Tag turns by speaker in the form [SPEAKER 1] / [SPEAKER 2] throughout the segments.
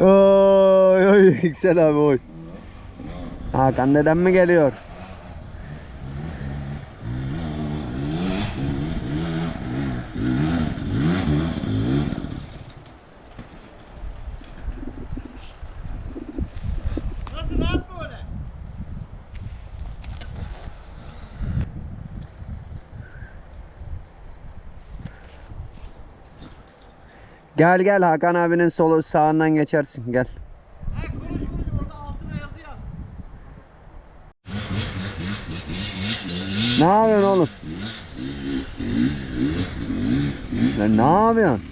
[SPEAKER 1] Oy oy Yüksel abi oy. Hakan dedem mi geliyor?
[SPEAKER 2] Nasıl rahat mı öyle?
[SPEAKER 1] Gel gel Hakan abinin solu sağından geçersin gel.
[SPEAKER 2] Ha konuş orada altına yazı yaz.
[SPEAKER 1] Ne yapıyorsun oğlum? Lan ne yapıyorsun?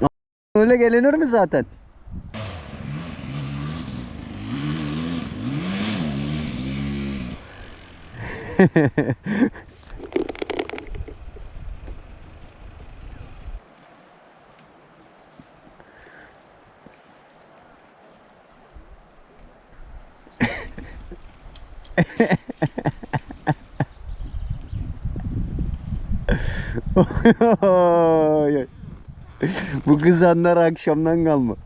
[SPEAKER 1] Öyle gelinir mi zaten? Oy. Bu kızanlar akşamdan kalma.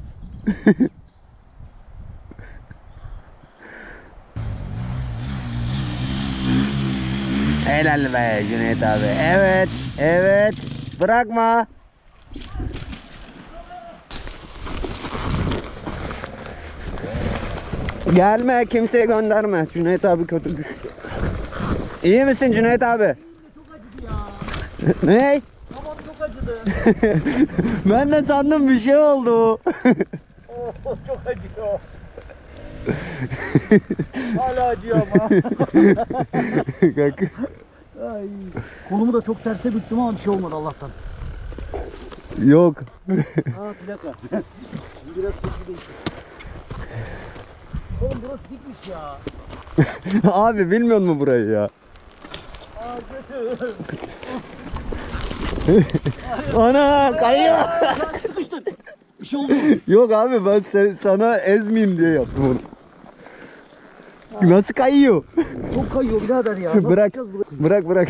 [SPEAKER 1] Helal be Cüneyt abi. Evet, evet. Bırakma. Gelme, kimseye gönderme. Cüneyt abi kötü düştü. İyi misin Cüneyt abi? Ne?
[SPEAKER 2] Babam çok acıdı.
[SPEAKER 1] ben de sandım bir şey oldu.
[SPEAKER 2] oh çok acıyor. Hala acıyor ama.
[SPEAKER 1] Kanka.
[SPEAKER 2] Ay. Kolumu da çok terse büktüm ama bir şey olmadı Allah'tan.
[SPEAKER 1] Yok.
[SPEAKER 2] Aa plaka. Biraz sıkıntı. Oğlum burası dikmiş ya.
[SPEAKER 1] Abi bilmiyor mu burayı ya?
[SPEAKER 2] Aa kötü.
[SPEAKER 1] Ana kayıyor.
[SPEAKER 2] Sıkıştın. Bir şey oldu mu?
[SPEAKER 1] Yok abi ben se- sana ezmeyeyim diye yaptım onu. Nasıl kayıyor?
[SPEAKER 2] Çok kayıyor birader ya. Nasıl
[SPEAKER 1] bırak. Bırak bırak.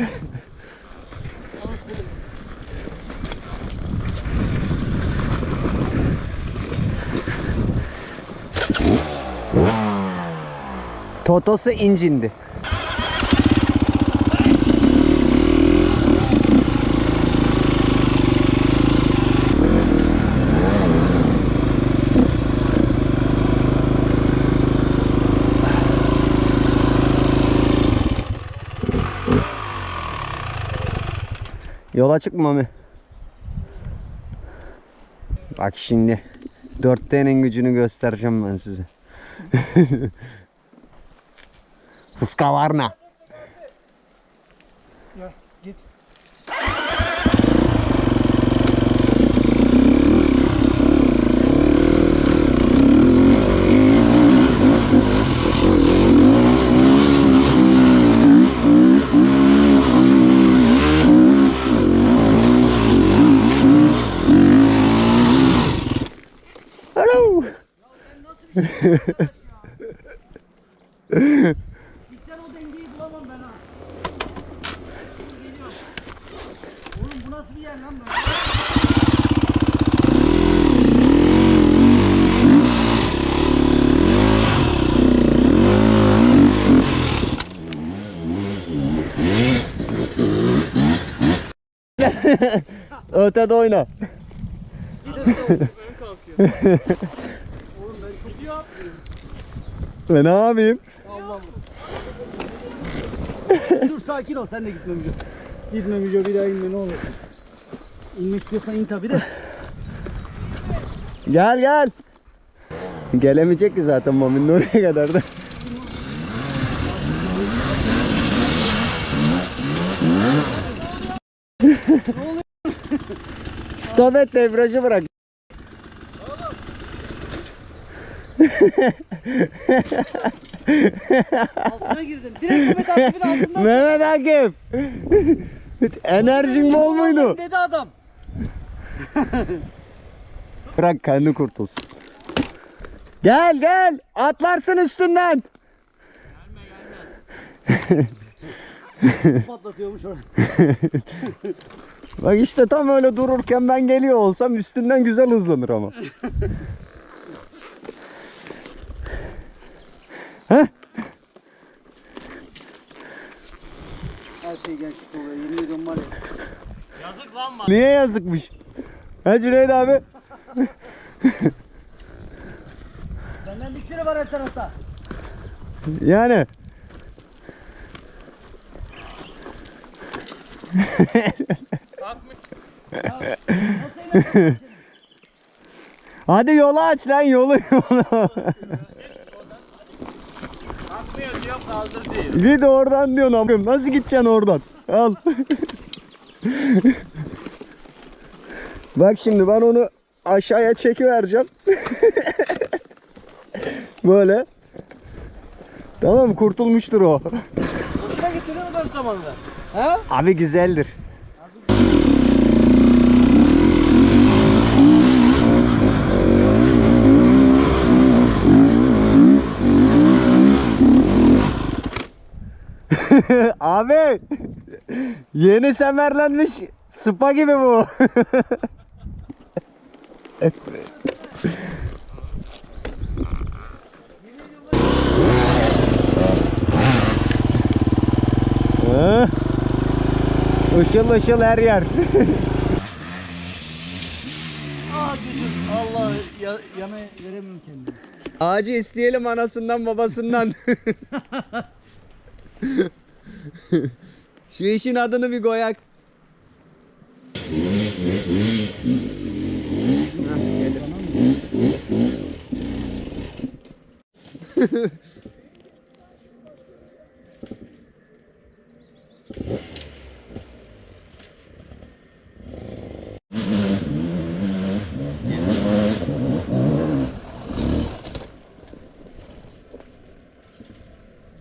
[SPEAKER 1] Totosu incindi. Yola çık Mami. Bak şimdi dörttenin gücünü göstereceğim ben size. Hıskavarna.
[SPEAKER 2] Sen o dengeyi bulamam ben ha. Oğlum bu nasıl bir yer lan böyle?
[SPEAKER 1] Ötede oyna.
[SPEAKER 2] Çok iyi
[SPEAKER 1] Ve ne yapayım?
[SPEAKER 2] Allah'ım. Dur sakin ol sen de gitme Müco. Gitme Müco bir daha inme ne olur. İnmek istiyorsan in tabi de.
[SPEAKER 1] Gel gel. Gelemeyecek ki zaten Mami'nin oraya kadar da. Stop et devrajı bırak.
[SPEAKER 2] Altına girdin. Direkt Mehmet Akif'in altından.
[SPEAKER 1] Mehmet Akif. Enerjin bol muydu?
[SPEAKER 2] Dedi adam.
[SPEAKER 1] Bırak kendi kurtulsun. Gel gel. Atlarsın üstünden.
[SPEAKER 2] Patlatıyormuş orada.
[SPEAKER 1] Bak işte tam öyle dururken ben geliyor olsam üstünden güzel hızlanır ama.
[SPEAKER 2] Her şey gençlik oluyor. Yemin ediyorum var ya.
[SPEAKER 3] Yazık lan bana.
[SPEAKER 1] Niye yazıkmış? Ha Cüneyt abi?
[SPEAKER 2] Senden bir sürü var her tarafta.
[SPEAKER 1] Yani.
[SPEAKER 3] Kalkmış.
[SPEAKER 1] Hadi yolu aç lan yolu yolu.
[SPEAKER 3] Kalkmıyor diyor hazır değil.
[SPEAKER 1] Git oradan diyorsun amkım. Nasıl gideceksin oradan? Al. Bak şimdi ben onu aşağıya çekivereceğim. Böyle. Tamam kurtulmuştur o.
[SPEAKER 3] Hoşuna gitti değil mi zamanında? Ha?
[SPEAKER 1] Abi güzeldir. Abi yeni semerlenmiş spa gibi bu. Işıl ışıl her yer.
[SPEAKER 2] Allah ya, yana veremiyorum kendimi.
[SPEAKER 1] Ağacı isteyelim anasından babasından. Şu işin adını bir koyak.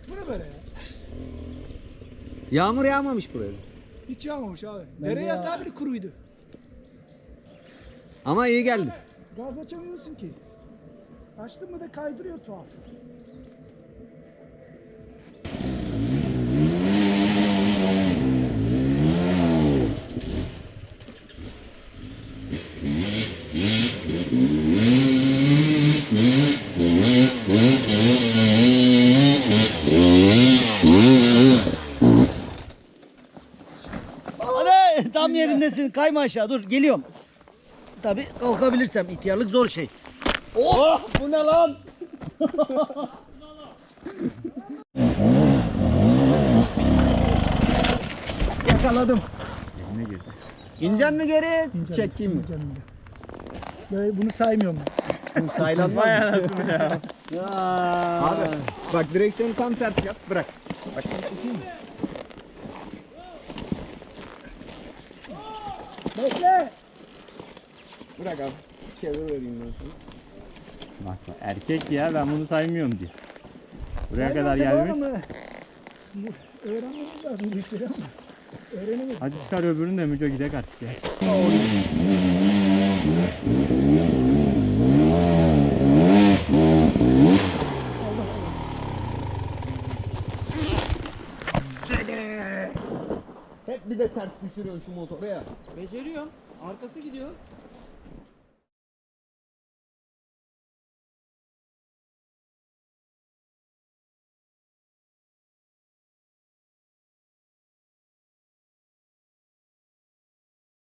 [SPEAKER 4] Bu ne böyle ya?
[SPEAKER 1] Yağmur yağmamış buraya.
[SPEAKER 4] Hiç yağmamış abi. Dere
[SPEAKER 2] de
[SPEAKER 4] yatağı bile kuruydu.
[SPEAKER 1] Ama iyi geldi.
[SPEAKER 4] Gaz açamıyorsun ki. Açtın mı da kaydırıyor tuhaf.
[SPEAKER 2] Hadi tam yerindesin. Kayma aşağı dur. Geliyorum. Tabi kalkabilirsem. ihtiyarlık zor şey. Oh! Bu ne lan?
[SPEAKER 1] Yakaladım. İneceksin mi geri? Çekeyim mi?
[SPEAKER 4] Canım Böyle bunu saymıyorum.
[SPEAKER 1] Bu saylanmaz.
[SPEAKER 3] Vay anasını ya.
[SPEAKER 2] Ya.
[SPEAKER 1] Abi bak direksiyonu tam tersi yap. Bırak. Bak.
[SPEAKER 4] Bekle.
[SPEAKER 1] Bırak abi. Çevir vereyim ben sana.
[SPEAKER 3] Bak bak, erkek ya ben bunu saymıyorum diyor. Buraya kadar gelmiş.
[SPEAKER 4] Bu- Öğrenmemiz lazım bu işleri ama. Öğrenemeyiz.
[SPEAKER 3] Hadi çıkar öbürünü de Müco gidek artık ya.
[SPEAKER 1] Hep de ters düşürüyor şu motoru ya.
[SPEAKER 2] Beceriyorum. Arkası gidiyor.